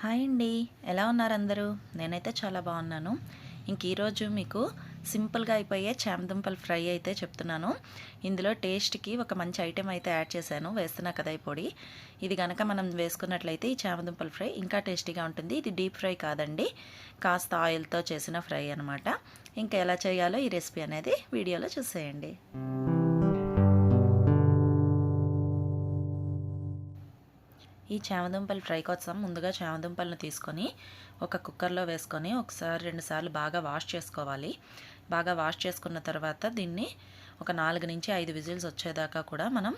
Hi అండి. ఎలా ఉన్నారు అందరూ? నేనైతే చాలా బాగున్నాను. ఇంక ఈరోజు మీకు సింపుల్గా అయిపోయే చామదుంపల ఫ్రై అయితే చెప్తున్నాను. ఇందులో టేస్ట్కి ఒక మంచి ఐటెం అయితే యాడ్ చేశాను. వేస్తున్నా కదా ఈ పొడి. ఇది కనుక మనం వేసుకున్నట్లయితే ఈ చామదుంపల ఫ్రై ఇంకా టేస్టీగా ఉంటుంది. ఇది డీప్ ఫ్రై కాదండి. కాస్త ఆయిల్తో చేసిన ఫ్రై అనమాట ఇంకా ఎలా చేయాలో ఈ రెసిపీ అనేది వీడియోలో చూసేయండి. ఈ చామదుంపలు ఫ్రై కోసం ముందుగా చామదుంపలను తీసుకొని ఒక కుక్కర్లో వేసుకొని ఒకసారి రెండుసార్లు బాగా వాష్ చేసుకోవాలి. బాగా వాష్ చేసుకున్న తర్వాత దీన్ని ఒక నాలుగు నుంచి ఐదు విజిల్స్ వచ్చేదాకా కూడా మనం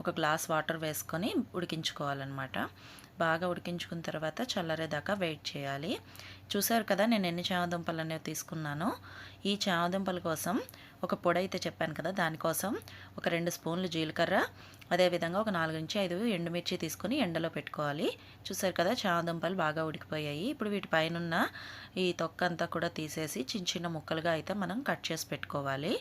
ఒక గ్లాస్ వాటర్ వేసుకొని ఉడికించుకోవాలన్నమాట. బాగా ఉడికించుకున్న తర్వాత చల్లరేదాకా వెయిట్ చేయాలి. చూసారు కదా నేను ఎన్ని చామదుంపలు అనేవి తీసుకున్నానో. ఈ చామదుంపల కోసం ఒక పొడి అయితే చెప్పాను కదా దానికోసం ఒక రెండు స్పూన్లు జీలకర్ర అదేవిధంగా ఒక నాలుగు నుంచి ఐదు ఎండుమిర్చి తీసుకొని ఎండలో పెట్టుకోవాలి. చూసారు కదా చామదుంపలు బాగా ఉడికిపోయాయి. ఇప్పుడు వీటి పైన ఈ తొక్క అంతా కూడా తీసేసి చిన్న చిన్న ముక్కలుగా అయితే మనం కట్ చేసి పెట్టుకోవాలి.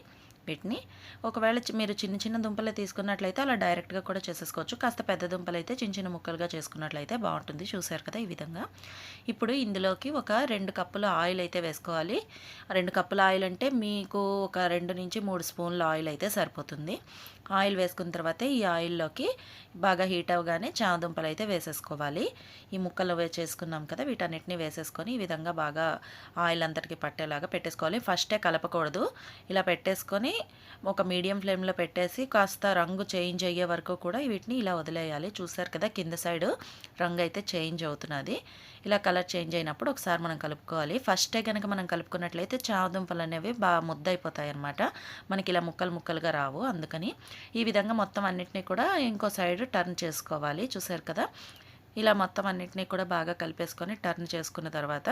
వీటిని. ఒకవేళ మీరు చిన్న చిన్న దుంపలు తీసుకున్నట్లయితే అలా డైరెక్ట్గా కూడా చేసేసుకోవచ్చు. కాస్త పెద్ద దుంపలు అయితే చిన్న చిన్న ముక్కలుగా చేసుకున్నట్లయితే బాగుంటుంది. చూసారు కదా ఈ విధంగా. ఇప్పుడు ఇందులోకి ఒక రెండు కప్పుల ఆయిల్ అయితే వేసుకోవాలి. రెండు కప్పుల ఆయిల్ అంటే మీకు ఒక రెండు నుంచి మూడు స్పూన్ల ఆయిల్ అయితే సరిపోతుంది. ఆయిల్ వేసుకున్న తర్వాత ఈ ఆయిల్లోకి బాగా హీట్ అవ్వగానే చామదుంపలు అయితే వేసేసుకోవాలి. ఈ ముక్కలు వేసేసుకున్నాం కదా వీటన్నిటిని వేసేసుకొని ఈ విధంగా బాగా ఆయిల్ అంతటికి పట్టేలాగా పెట్టేసుకోవాలి. ఫస్టే కలపకూడదు. ఇలా పెట్టేసుకొని ఒక మీడియం ఫ్లేమ్లో పెట్టేసి కాస్త రంగు చేంజ్ అయ్యే వరకు కూడా వీటిని ఇలా వదిలేయాలి. చూసారు కదా కింద సైడ్ రంగు అయితే చేంజ్ అవుతున్నది. ఇలా కలర్ చేంజ్ అయినప్పుడు ఒకసారి మనం కలుపుకోవాలి. ఫస్టే కనుక మనం కలుపుకున్నట్లయితే చాదుంపలు అనేవి బాగా ముద్దయిపోతాయి అన్నమాట మనకి ఇలా ముక్కలు ముక్కలుగా రావు. అందుకని ఈ విధంగా మొత్తం అన్నిటినీ కూడా ఇంకో సైడ్ టర్న్ చేసుకోవాలి. చూసారు కదా? ఇలా మొత్తం అన్నిటినీ కూడా బాగా కలిపేసుకొని టర్న్ చేసుకున్న తర్వాత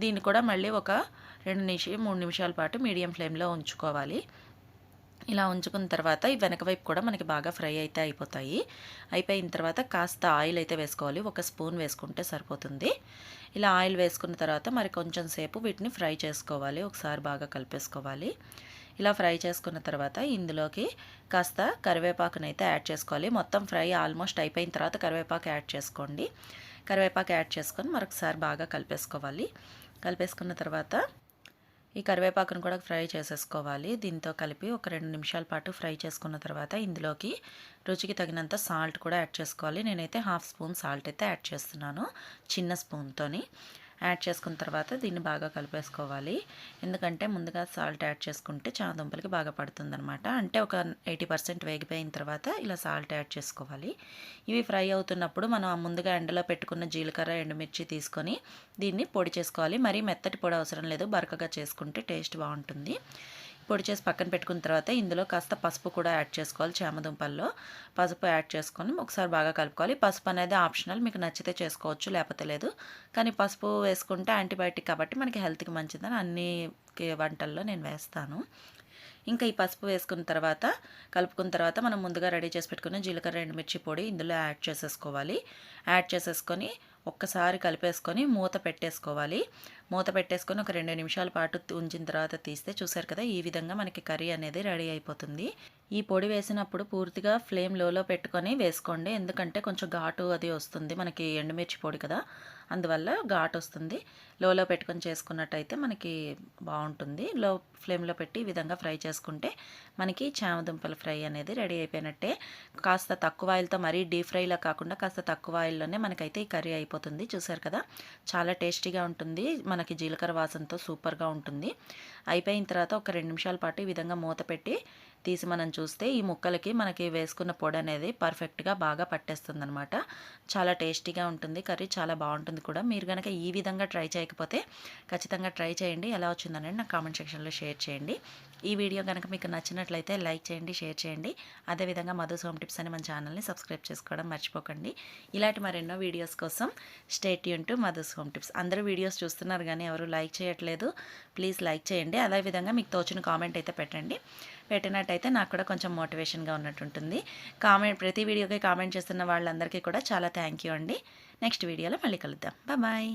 దీన్ని కూడా మళ్ళీ ఒక రెండు నిమిషం మూడు నిమిషాల పాటు మీడియం ఫ్లేమ్లో ఉంచుకోవాలి. ఇలా ఉంచుకున్న తర్వాత ఈ వెనక వైపు కూడా మనకి బాగా ఫ్రై అయితే అయిపోతాయి. అయిపోయిన తర్వాత కాస్త ఆయిల్ అయితే వేసుకోవాలి. ఒక స్పూన్ వేసుకుంటే సరిపోతుంది. ఇలా ఆయిల్ వేసుకున్న తర్వాత మరి కొంచెం సేపు వీటిని ఫ్రై చేసుకోవాలి. ఒకసారి బాగా కలిపేసుకోవాలి. ఇలా ఫ్రై చేసుకున్న తర్వాత ఇందులోకి కాస్త కరివేపాకునైతే యాడ్ చేసుకోవాలి. మొత్తం ఫ్రై ఆల్మోస్ట్ అయిపోయిన తర్వాత కరివేపాకు యాడ్ చేసుకోండి. కరివేపాకు యాడ్ చేసుకొని మరొకసారి బాగా కలిపేసుకోవాలి. కలిపేసుకున్న తర్వాత ఈ కరివేపాకును కూడా ఫ్రై చేసేసుకోవాలి. దీంతో కలిపి ఒక రెండు నిమిషాల పాటు ఫ్రై చేసుకున్న తర్వాత ఇందులోకి రుచికి తగినంత సాల్ట్ కూడా యాడ్ చేసుకోవాలి. నేనైతే హాఫ్ స్పూన్ సాల్ట్ అయితే యాడ్ చేస్తున్నాను చిన్న స్పూన్తోని. యాడ్ చేసుకున్న తర్వాత దీన్ని బాగా కలిపేసుకోవాలి. ఎందుకంటే ముందుగా సాల్ట్ యాడ్ చేసుకుంటే చామదుంపలకి బాగా పడుతుందనమాట అంటే ఒక ఎయిటీ పర్సెంట్ వేగిపోయిన తర్వాత ఇలా సాల్ట్ యాడ్ చేసుకోవాలి. ఇవి ఫ్రై అవుతున్నప్పుడు మనం ముందుగా ఎండలో పెట్టుకున్న జీలకర్ర ఎండుమిర్చి తీసుకొని దీన్ని పొడి చేసుకోవాలి. మరీ మెత్తటి పొడి అవసరం లేదు. బరకగా చేసుకుంటే టేస్ట్ బాగుంటుంది. పొడి చేసి పక్కన పెట్టుకున్న తర్వాత ఇందులో కాస్త పసుపు కూడా యాడ్ చేసుకోవాలి చామదుంపల్లో. పసుపు యాడ్ చేసుకొని ఒకసారి బాగా కలుపుకోవాలి. పసుపు అనేది ఆప్షనల్ మీకు నచ్చితే చేసుకోవచ్చు లేకపోతే లేదు. కానీ పసుపు వేసుకుంటే యాంటీబయాటిక్ కాబట్టి మనకి హెల్త్కి మంచిదని అన్ని వంటల్లో నేను వేస్తాను. ఇంకా ఈ పసుపు వేసుకున్న తర్వాత కలుపుకున్న తర్వాత మనం ముందుగా రెడీ చేసి పెట్టుకున్న జీలకర్ర ఎండుమిర్చి పొడి ఇందులో యాడ్ చేసేసుకోవాలి. యాడ్ చేసేసుకొని ఒక్కసారి కలిపేసుకొని మూత పెట్టేసుకోవాలి. మూత పెట్టేసుకొని ఒక రెండు నిమిషాల పాటు ఉంచిన తర్వాత తీస్తే చూసారు కదా ఈ విధంగా మనకి కర్రీ అనేది రెడీ అయిపోతుంది. ఈ పొడి వేసినప్పుడు పూర్తిగా ఫ్లేమ్ లోలో పెట్టుకొని వేసుకోండి. ఎందుకంటే కొంచెం ఘాటు అది వస్తుంది మనకి ఎండుమిర్చి పొడి కదా. అందువల్ల ఘాటు వస్తుంది. లోలో పెట్టుకొని చేసుకున్నట్టయితే మనకి బాగుంటుంది. లో ఫ్లేమ్లో పెట్టి ఈ విధంగా ఫ్రై చేసుకుంటే మనకి చామదుంపల ఫ్రై అనేది రెడీ అయిపోయినట్టే. కాస్త తక్కువ ఆయిల్తో మరీ డీప్ ఫ్రైలా కాకుండా కాస్త తక్కువ ఆయిల్లోనే మనకైతే ఈ కర్రీ అయిపోతుంది చూసారు కదా? చాలా టేస్టీగా ఉంటుంది. మనకి జీలకర్ర వాసనతో సూపర్గా ఉంటుంది. అయిపోయిన తర్వాత ఒక రెండు నిమిషాల పాటు ఈ విధంగా మూత పెట్టి తీసి మనం చూస్తే ఈ ముక్కలకి మనకి వేసుకున్న పొడి అనేది పర్ఫెక్ట్గా బాగా పట్టేస్తుంది అనమాట చాలా టేస్టీగా ఉంటుంది. కర్రీ చాలా బాగుంటుంది కూడా. మీరు కనుక ఈ విధంగా ట్రై చేయకపోతే ఖచ్చితంగా ట్రై చేయండి. ఎలా వచ్చిందనేది నాకు కామెంట్ సెక్షన్లో షేర్ చేయండి. ఈ వీడియో కనుక మీకు నచ్చినట్లయితే లైక్ చేయండి షేర్ చేయండి. అదేవిధంగా మధుస్ హోమ్ టిప్స్ అనే మన ఛానల్ని సబ్స్క్రైబ్ చేసుకోవడం మర్చిపోకండి. ఇలాంటి మరెన్నో వీడియోస్ కోసం స్టేట్ యూన్ టు మధుస్ హోమ్ టిప్స్. అందరూ వీడియోస్ చూస్తున్నారు కానీ ఎవరు లైక్ చేయట్లేదు ప్లీజ్ లైక్ చేయండి. అదేవిధంగా మీకు తోచిన కామెంట్ అయితే పెట్టండి. పెట్టినట్టయితే నాకు కూడా కొంచెం మోటివేషన్గా ఉన్నట్టుంటుంది కామెంట్ ప్రతి వీడియోకి కామెంట్ చేస్తున్న వాళ్ళందరికీ కూడా చాలా థ్యాంక్ యూ అండి. నెక్స్ట్ వీడియోలో మళ్ళీ కలుద్దాం. బాయ్.